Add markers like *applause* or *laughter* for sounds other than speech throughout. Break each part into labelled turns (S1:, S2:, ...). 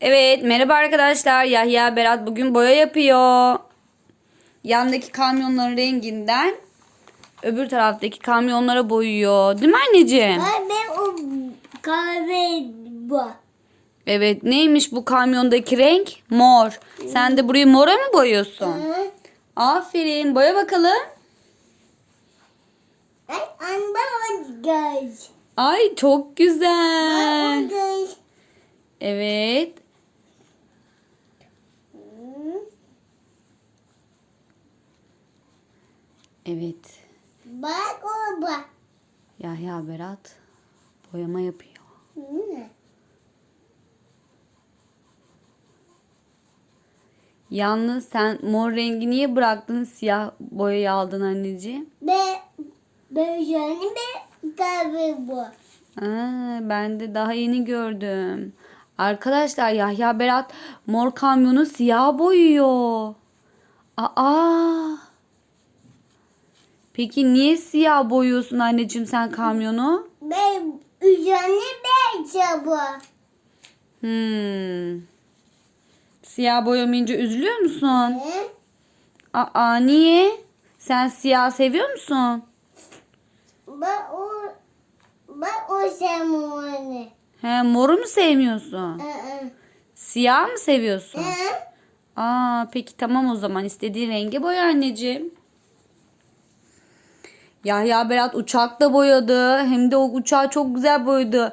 S1: Evet, merhaba arkadaşlar. Yahya Berat bugün boya yapıyor. Yandaki kamyonların renginden öbür taraftaki kamyonlara boyuyor. Değil mi anneciğim?
S2: Ben o kahve bu.
S1: Evet, neymiş bu kamyondaki renk? Mor. Sen de burayı mora mı boyuyorsun?
S2: Hı.
S1: Aferin. Boya bakalım.
S2: Ay.
S1: Ay çok güzel. Evet.
S2: Hı.
S1: Evet.
S2: Bak o bak.
S1: Yahya Berat boyama yapıyor.
S2: Hı.
S1: Yalnız sen mor rengi niye bıraktın siyah boyayı aldın anneciğim?
S2: Be böyle be kahve bu.
S1: Aa, ben de daha yeni gördüm. Arkadaşlar Yahya Berat mor kamyonu siyah boyuyor. Aa. Peki niye siyah boyuyorsun anneciğim sen kamyonu?
S2: Be üzerine be çabuk.
S1: Hmm. Siyah boyamayınca üzülüyor musun?
S2: Hı?
S1: Aa niye? Sen siyah seviyor musun?
S2: Bak o bak o semonu.
S1: He moru mu sevmiyorsun?
S2: Hı hı.
S1: Siyah mı seviyorsun?
S2: Hı.
S1: Aa peki tamam o zaman istediğin rengi boya anneciğim. Yahya Berat uçak da boyadı. Hem de o uçağı çok güzel boyadı.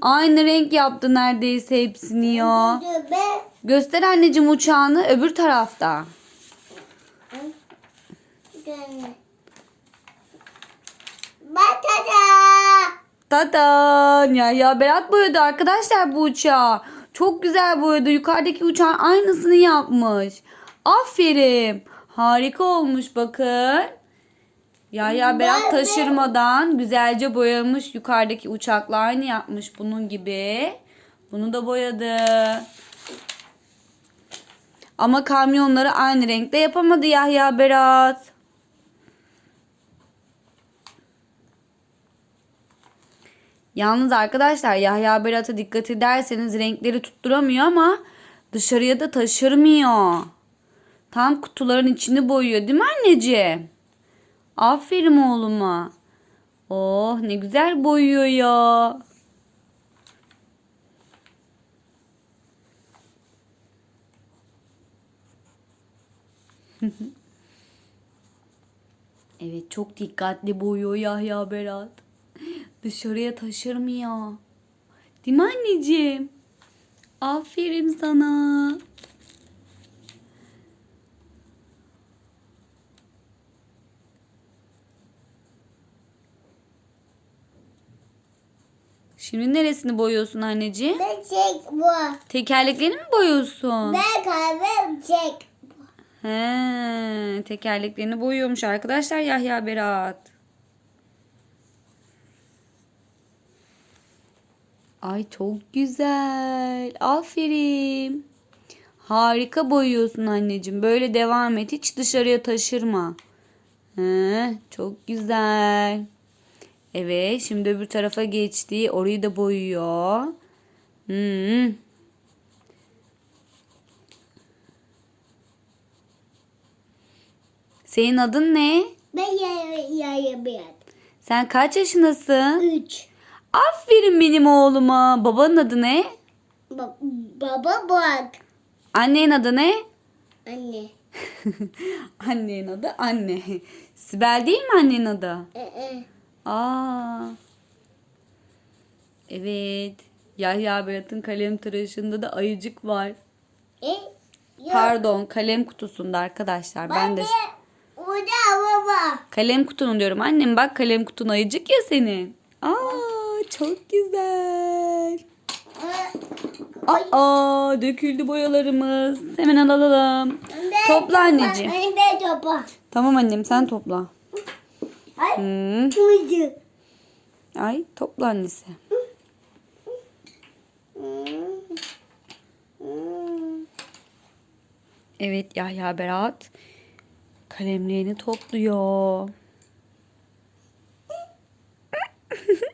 S1: Aynı renk yaptı neredeyse hepsini ya. Göster anneciğim uçağını öbür tarafta. Tadan! Yahya Berat boyadı arkadaşlar bu uçağı. Çok güzel boyadı. Yukarıdaki uçağın aynısını yapmış. Aferin. Harika olmuş bakın. Yahya Berat
S2: Ben de-
S1: taşırmadan güzelce boyamış. Yukarıdaki uçakla aynı yapmış bunun gibi. Bunu da boyadı. Ama kamyonları aynı renkte yapamadı Yahya Berat. Yalnız arkadaşlar Yahya Berat'a dikkat ederseniz renkleri tutturamıyor ama dışarıya da taşırmıyor. Tam kutuların içini boyuyor değil mi anneciğim? Aferin oğluma. Oh ne güzel boyuyor ya. *laughs* evet çok dikkatli boyuyor Yahya Berat. Dışarıya taşırmıyor. Değil mi anneciğim? Aferin sana. Şimdi neresini boyuyorsun anneciğim?
S2: Ben çek bu.
S1: Tekerleklerini mi boyuyorsun?
S2: Ben kahve çek.
S1: He, tekerleklerini boyuyormuş arkadaşlar Yahya Berat. Ay çok güzel. Aferin. Harika boyuyorsun anneciğim. Böyle devam et. Hiç dışarıya taşırma. He, çok güzel. Evet, şimdi öbür tarafa geçti. Orayı da boyuyor. Hmm. Senin adın ne?
S2: Ben yaya yaya bir.
S1: Sen kaç yaşındasın?
S2: Üç.
S1: Aferin benim oğluma. Babanın adı ne?
S2: Ba- baba bak.
S1: Annenin adı ne?
S2: Anne. *laughs*
S1: Annenin adı anne. Sibel değil mi annenin adı?
S2: Ee,
S1: Aa. Evet. Yahya Berat'ın kalem tıraşında da ayıcık var.
S2: e, yok.
S1: Pardon kalem kutusunda arkadaşlar. Ben de
S2: O da baba.
S1: kalem kutunu diyorum. Annem bak kalem kutun ayıcık ya senin. Aa çok güzel.
S2: Ee,
S1: Aa döküldü boyalarımız. Hemen alalım.
S2: ben
S1: Topla anneciğim.
S2: Ben de topla.
S1: Tamam annem sen topla.
S2: Ay.
S1: Hmm.
S2: Kuydu.
S1: Ay topla annesi. Evet Yahya Berat kalemlerini topluyor. *laughs*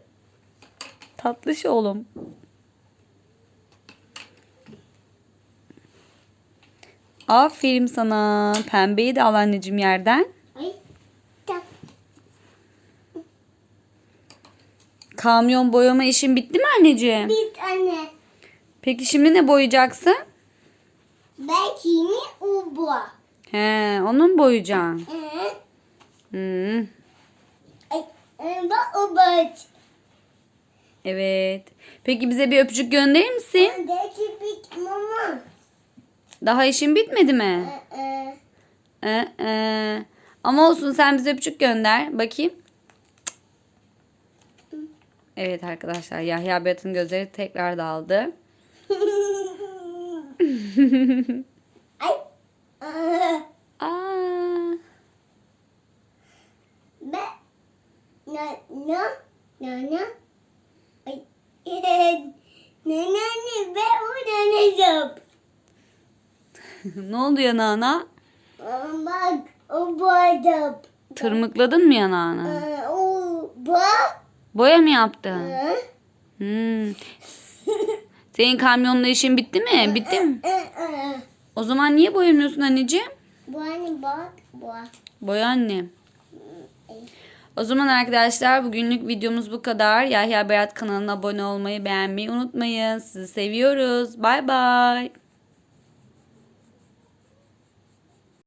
S1: Tatlış oğlum. Aferin sana. Pembeyi de al anneciğim yerden.
S2: Ay. Tak.
S1: Kamyon boyama işin bitti mi anneciğim?
S2: Bir tane.
S1: Peki şimdi ne boyayacaksın?
S2: Belki mi ubu?
S1: He, onu mu boyayacaksın?
S2: Ee,
S1: Hmm,
S2: ubu.
S1: evet. Peki bize bir öpücük gönderir misin? Daha işin bitmedi mi?
S2: Ee.
S1: Ama olsun sen bize öpücük gönder. Bakayım. Evet arkadaşlar Yahya Berat'ın gözleri tekrar daldı. Aa,
S2: Be. Na na na na. Ay. *laughs* Na na na be o yap.
S1: ne oldu yanağına?
S2: Bak o boyap.
S1: Tırmıkladın mı yanağını?
S2: O bak.
S1: Boya mı yaptın? Hmm. Senin kamyonla işin bitti mi? Bitti mi? O zaman niye boyamıyorsun anneciğim?
S2: Bu hani bak bu.
S1: Boya annem. O zaman arkadaşlar bugünlük videomuz bu kadar. Yahya Berat kanalına abone olmayı, beğenmeyi unutmayın. Sizi seviyoruz. Bay bay.